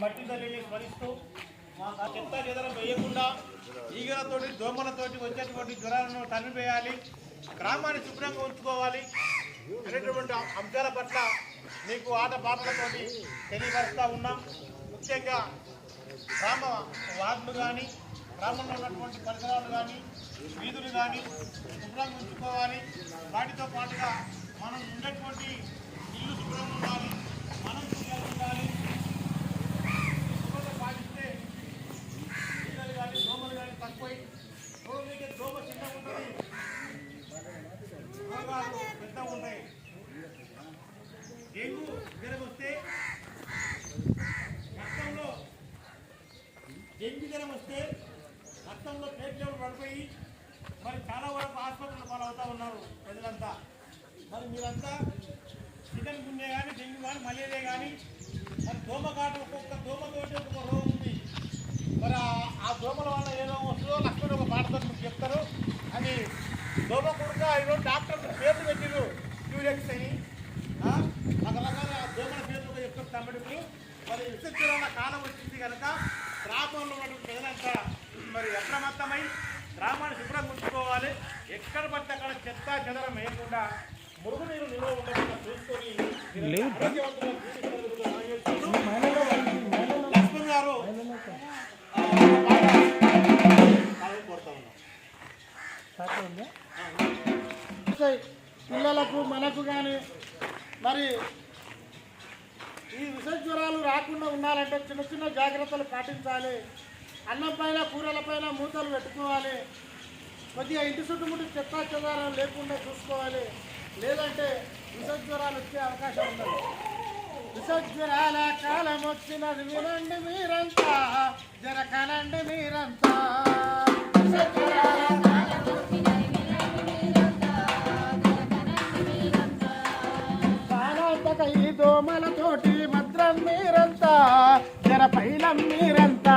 మట్టి తల్లిని స్మరిస్తూ మా చెత్త చెదరం వేయకుండా ఈగలతోటి దోమలతోటి వచ్చేటువంటి జ్వరాలను తరిమివేయాలి గ్రామాన్ని శుభ్రంగా ఉంచుకోవాలి అనేటువంటి అంశాల పట్ల మీకు ఆట పాటలతోటి తెలియపరుస్తూ ఉన్నాం. ముఖ్యంగా గ్రామ వార్డులు కానీ గ్రామంలో ఉన్నటువంటి పరిసరాలు కానీ వీధులు కానీ శుభ్రంగా ఉంచుకోవాలి. వాటితో పాటుగా మనం ఉన్నటువంటి ఇల్లు శుభ్రంగా ఉండాలి మనం శుభ్రంగా ఉండాలి శుభ్రత పాటిస్తే పిల్లలు కానీ దోమలు కానీ తక్కువై రోగులకి దోమ చిన్నగా ఉంటుంది రోగాలు పెద్దగా ఉంటాయి డెంగ్యూ జ్వరం వస్తే రక్తంలో డెంగ్యూ జ్వరం వస్తే రక్తంలో ప్లేట్లెవెల్ పడిపోయి మరి చాలా వరకు హాస్పిటల్ పాలవుతా ఉన్నారు ప్రజలంతా. మరి మీరంతా చికెన్ గుండె కానీ డెంగ్యూ కానీ మలేరియా కానీ మరి దోమ కాటు ఒక్కొక్క దోమ మరి అప్రమత్తమై గ్రామాన్ని శుభ్రంగా ఉంచుకోవాలి. ఎక్కడ పడితే అక్కడ చెత్త చెదరం వేయకుండా మురుగునీరు నిల్వ ఉండకుండా చూసుకొని లక్ష్మణ్ గారు. పిల్లలకు మనకు కానీ మరి ఈ విష జ్వరాలు రాకుండా ఉండాలంటే చిన్న చిన్న జాగ్రత్తలు పాటించాలి. అన్నం పైన కూరల పైన మూతలు పెట్టుకోవాలి. కొద్దిగా ఇంటి చుట్టుముట్టు చెత్త చెదారం లేకుండా చూసుకోవాలి. లేదంటే విషజ్వరాలు వచ్చే అవకాశం ఉండదు. విషజ్వరాల కాలం వచ్చినది వినండి మీరంతా. జరకనండి మీరంతా. విష జ్వరాల ఈ దోమలతోటి భద్రం మీరంతా. జర పైలం మీరంతా.